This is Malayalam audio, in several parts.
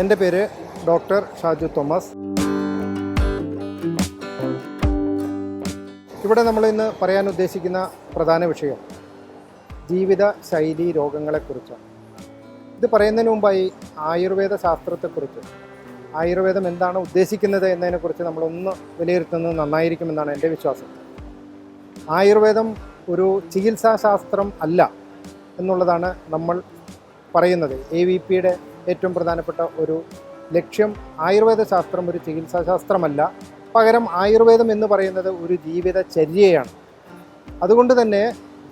എന്റെ പേര് ഡോക്ടർ ഷാജു തോമസ്. ഇവിടെ നമ്മൾ ഇന്ന് പറയാൻ ഉദ്ദേശിക്കുന്ന പ്രധാന വിഷയം ജീവിത ശൈലി രോഗങ്ങളെക്കുറിച്ചാണ്. ഇത് പറയുന്നതിന് മുമ്പായി ആയുർവേദ ശാസ്ത്രത്തെക്കുറിച്ച് ആയുർവേദം എന്താണ് ഉദ്ദേശിക്കുന്നത് എന്നതിനെക്കുറിച്ച് നമ്മളൊന്ന് വിലയിരുത്തുന്നത് നന്നായിരിക്കുമെന്നാണ് എന്റെ വിശ്വാസം. ആയുർവേദം ഒരു ചികിത്സാശാസ്ത്രം അല്ല എന്നുള്ളതാണ് നമ്മൾ പറയുന്നത്. എ വി പിയുടെ ഏറ്റവും പ്രധാനപ്പെട്ട ഒരു ലക്ഷ്യം ആയുർവേദ ശാസ്ത്രം ഒരു ചികിത്സാശാസ്ത്രമല്ല പകരം ആയുർവേദം എന്ന് പറയുന്നത് ഒരു ജീവിതചര്യയാണ് അതുകൊണ്ട് തന്നെ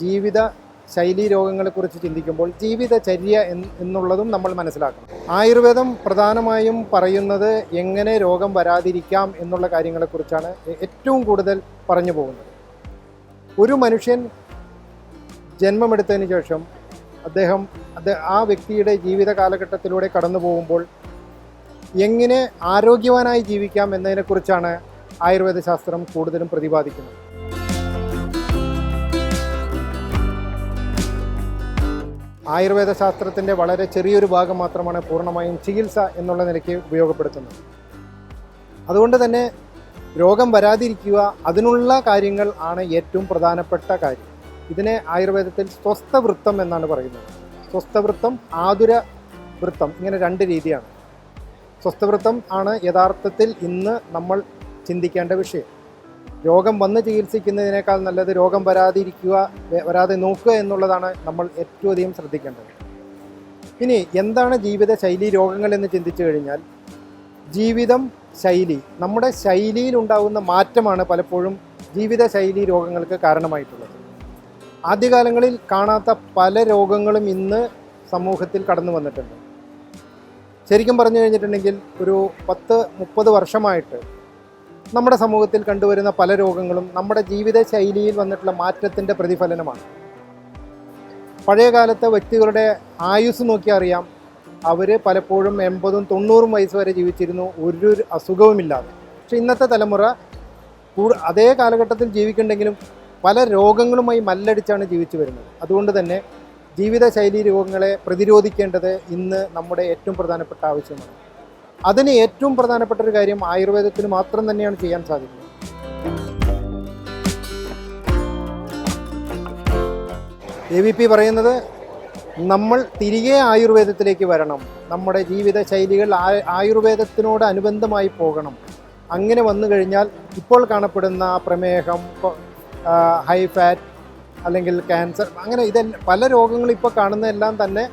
ജീവിത ശൈലീ രോഗങ്ങളെക്കുറിച്ച് ചിന്തിക്കുമ്പോൾ ജീവിതചര്യ എന്ന് എന്നുള്ളതും നമ്മൾ മനസ്സിലാക്കണം. ആയുർവേദം പ്രധാനമായും പറയുന്നത് എങ്ങനെ രോഗം വരാതിരിക്കാം എന്നുള്ള കാര്യങ്ങളെക്കുറിച്ചാണ് ഏറ്റവും കൂടുതൽ പറഞ്ഞു പോകുന്നത്. ഒരു മനുഷ്യൻ ജന്മമെടുത്തതിന് ശേഷം അദ്ദേഹം ആ വ്യക്തിയുടെ ജീവിത കാലഘട്ടത്തിലൂടെ കടന്നു പോകുമ്പോൾ എങ്ങനെ ആരോഗ്യവാനായി ജീവിക്കാം എന്നതിനെക്കുറിച്ചാണ് ആയുർവേദ ശാസ്ത്രം കൂടുതലും പ്രതിപാദിക്കുന്നത്. ആയുർവേദ ശാസ്ത്രത്തിന്റെ വളരെ ചെറിയൊരു ഭാഗം മാത്രമാണ് പൂർണമായും ചികിത്സ എന്നുള്ള നിലയ്ക്ക് ഉപയോഗപ്പെടുത്തുന്നത്. അതുകൊണ്ട് തന്നെ രോഗം വരാതിരിക്കുക അതിനുള്ള കാര്യങ്ങൾ ആണ് ഏറ്റവും പ്രധാനപ്പെട്ട കാര്യം. ഇതിനെ ആയുർവേദത്തിൽ സ്വസ്ഥവൃത്തം എന്നാണ് പറയുന്നത്. സ്വസ്ഥവൃത്തം ആതുര വൃത്തം ഇങ്ങനെ രണ്ട് രീതിയാണ്. സ്വസ്ഥവൃത്തം ആണ് യഥാർത്ഥത്തിൽ ഇന്ന് നമ്മൾ ചിന്തിക്കേണ്ട വിഷയം. രോഗം വന്ന് ചികിത്സിക്കുന്നതിനേക്കാൾ നല്ലത് രോഗം വരാതിരിക്കുക വരാതെ നോക്കുക എന്നുള്ളതാണ് നമ്മൾ ഏറ്റവും അധികം ശ്രദ്ധിക്കേണ്ടത്. ഇനി എന്താണ് ജീവിത ശൈലി രോഗങ്ങൾ എന്ന് ചിന്തിച്ചു കഴിഞ്ഞാൽ ജീവിതം ശൈലി നമ്മുടെ ശൈലിയിൽ ഉണ്ടാകുന്ന മാറ്റമാണ് പലപ്പോഴും ജീവിത ശൈലി രോഗങ്ങൾക്ക് കാരണമായിട്ടുള്ളത്. ആദ്യകാലങ്ങളിൽ കാണാത്ത പല രോഗങ്ങളും ഇന്ന് സമൂഹത്തിൽ കടന്നു വന്നിട്ടുണ്ട്. ശരിക്കും പറഞ്ഞു കഴിഞ്ഞിട്ടുണ്ടെങ്കിൽ ഒരു പത്ത് മുപ്പത് വർഷമായിട്ട് നമ്മുടെ സമൂഹത്തിൽ കണ്ടുവരുന്ന പല രോഗങ്ങളും നമ്മുടെ ജീവിത ശൈലിയിൽ വന്നിട്ടുള്ള മാറ്റത്തിന്റെ പ്രതിഫലനമാണ്. പഴയ കാലത്തെ വ്യക്തികളുടെ ആയുസ് നോക്കി അറിയാം അവർ പലപ്പോഴും എൺപതും തൊണ്ണൂറും വയസ്സ് വരെ ജീവിച്ചിരുന്നു ഒരു അസുഖവുമില്ലാതെ. പക്ഷെ ഇന്നത്തെ തലമുറ അതേ കാലഘട്ടത്തിൽ ജീവിക്കുന്നുണ്ടെങ്കിലും പല രോഗങ്ങളുമായി മല്ലടിച്ചാണ് ജീവിച്ചു വരുന്നത്. അതുകൊണ്ട് തന്നെ ജീവിതശൈലി രോഗങ്ങളെ പ്രതിരോധിക്കേണ്ടത് ഇന്ന് നമ്മുടെ ഏറ്റവും പ്രധാനപ്പെട്ട ആവശ്യമാണ്. അതിന് ഏറ്റവും പ്രധാനപ്പെട്ട ഒരു കാര്യം ആയുർവേദത്തിന് മാത്രം തന്നെയാണ് ചെയ്യാൻ സാധിക്കുന്നത്. എ വി പി പറയുന്നത് നമ്മൾ തിരികെ ആയുർവേദത്തിലേക്ക് വരണം. നമ്മുടെ ജീവിത ശൈലികൾ ആയുർവേദത്തിനോട് അനുബന്ധമായി പോകണം. അങ്ങനെ വന്നു കഴിഞ്ഞാൽ ഇപ്പോൾ കാണപ്പെടുന്ന പ്രമേഹം ഹൈ ഫാറ്റ് അല്ലെങ്കിൽ ക്യാൻസർ അങ്ങനെ ഇതെല്ലാം പല രോഗങ്ങളും ഇപ്പോൾ കാണുന്നതെല്ലാം തന്നെ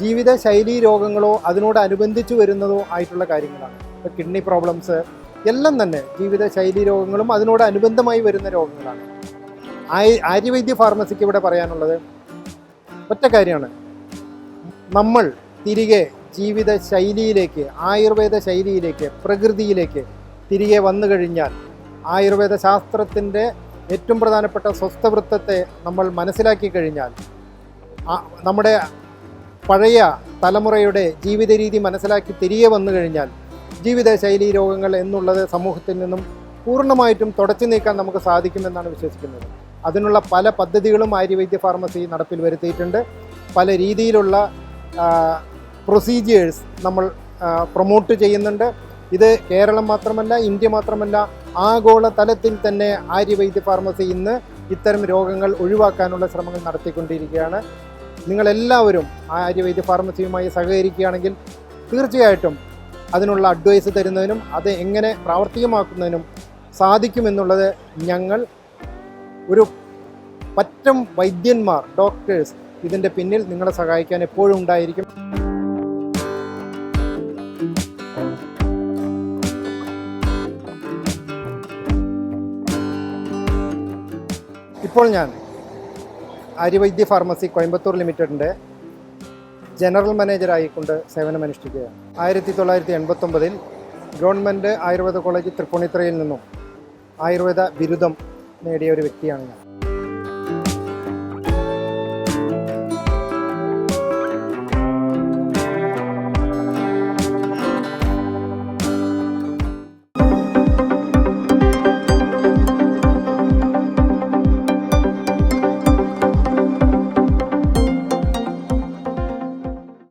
ജീവിത ശൈലീ രോഗങ്ങളോ അതിനോട് അനുബന്ധിച്ച് വരുന്നതോ ആയിട്ടുള്ള കാര്യങ്ങളാണ്. ഇപ്പോൾ കിഡ്നി പ്രോബ്ലംസ് എല്ലാം തന്നെ ജീവിത ശൈലീ രോഗങ്ങളും അതിനോട് അനുബന്ധമായി വരുന്ന രോഗങ്ങളാണ്. ആര്യവൈദ്യ ഫാർമസിക്ക് ഇവിടെ പറയാനുള്ളത് ഒറ്റ കാര്യമാണ്. നമ്മൾ തിരികെ ജീവിത ശൈലിയിലേക്ക് ആയുർവേദ ശൈലിയിലേക്ക് പ്രകൃതിയിലേക്ക് തിരികെ വന്നു കഴിഞ്ഞാൽ ആയുർവേദ ശാസ്ത്രത്തിന്റെ ഏറ്റവും പ്രധാനപ്പെട്ട സ്വസ്ഥവൃത്തത്തെ നമ്മൾ മനസ്സിലാക്കി കഴിഞ്ഞാൽ നമ്മുടെ പഴയ തലമുറയുടെ ജീവിത രീതി മനസ്സിലാക്കി തിരികെ വന്നു കഴിഞ്ഞാൽ ജീവിതശൈലി രോഗങ്ങൾ എന്നുള്ളത് സമൂഹത്തിൽ നിന്നും പൂർണമായിട്ടും തുടച്ചു നീക്കാൻ നമുക്ക് സാധിക്കുമെന്നാണ് വിശ്വസിക്കുന്നത്. അതിനുള്ള പല പദ്ധതികളും ആര്യവൈദ്യ ഫാർമസി നടപ്പിൽ വരുത്തിയിട്ടുണ്ട്. പല രീതിയിലുള്ള പ്രൊസീജിയേഴ്സ് നമ്മൾ പ്രൊമോട്ട് ചെയ്യുന്നുണ്ട്. ഇത് കേരളം മാത്രമല്ല ഇന്ത്യ മാത്രമല്ല ആഗോള തലത്തിൽ തന്നെ ആര്യവൈദ്യ ഫാർമസി ഇന്ന് ഇത്തരം രോഗങ്ങൾ ഒഴിവാക്കാനുള്ള ശ്രമങ്ങൾ നടത്തിക്കൊണ്ടിരിക്കുകയാണ്. നിങ്ങളെല്ലാവരും ആര്യവൈദ്യ ഫാർമസിയുമായി സഹകരിക്കുകയാണെങ്കിൽ തീർച്ചയായിട്ടും അതിനുള്ള അഡ്വൈസ് തരുന്നതിനും അത് എങ്ങനെ പ്രാവർത്തികമാക്കുന്നതിനും സാധിക്കുമെന്നുള്ളത് ഞങ്ങൾ ഒരു പറ്റം വൈദ്യന്മാർ ഡോക്ടേഴ്സ് ഇതിന്റെ പിന്നിൽ നിങ്ങളെ സഹായിക്കാൻ എപ്പോഴും ഉണ്ടായിരിക്കും. ഇപ്പോൾ ഞാൻ ആര്യവൈദ്യ ഫാർമസി കോയമ്പത്തൂർ ലിമിറ്റഡിന്റെ ജനറൽ മാനേജറായിക്കൊണ്ട് സേവനമനുഷ്ഠിക്കുകയാണ്. ആയിരത്തി തൊള്ളായിരത്തി എൺപത്തൊമ്പതിൽ ഗവൺമെന്റ് ആയുർവേദ കോളേജ് തൃപ്പൂണിത്രയിൽ നിന്നും ആയുർവേദ ബിരുദം നേടിയ ഒരു വ്യക്തിയാണ് ഞാൻ.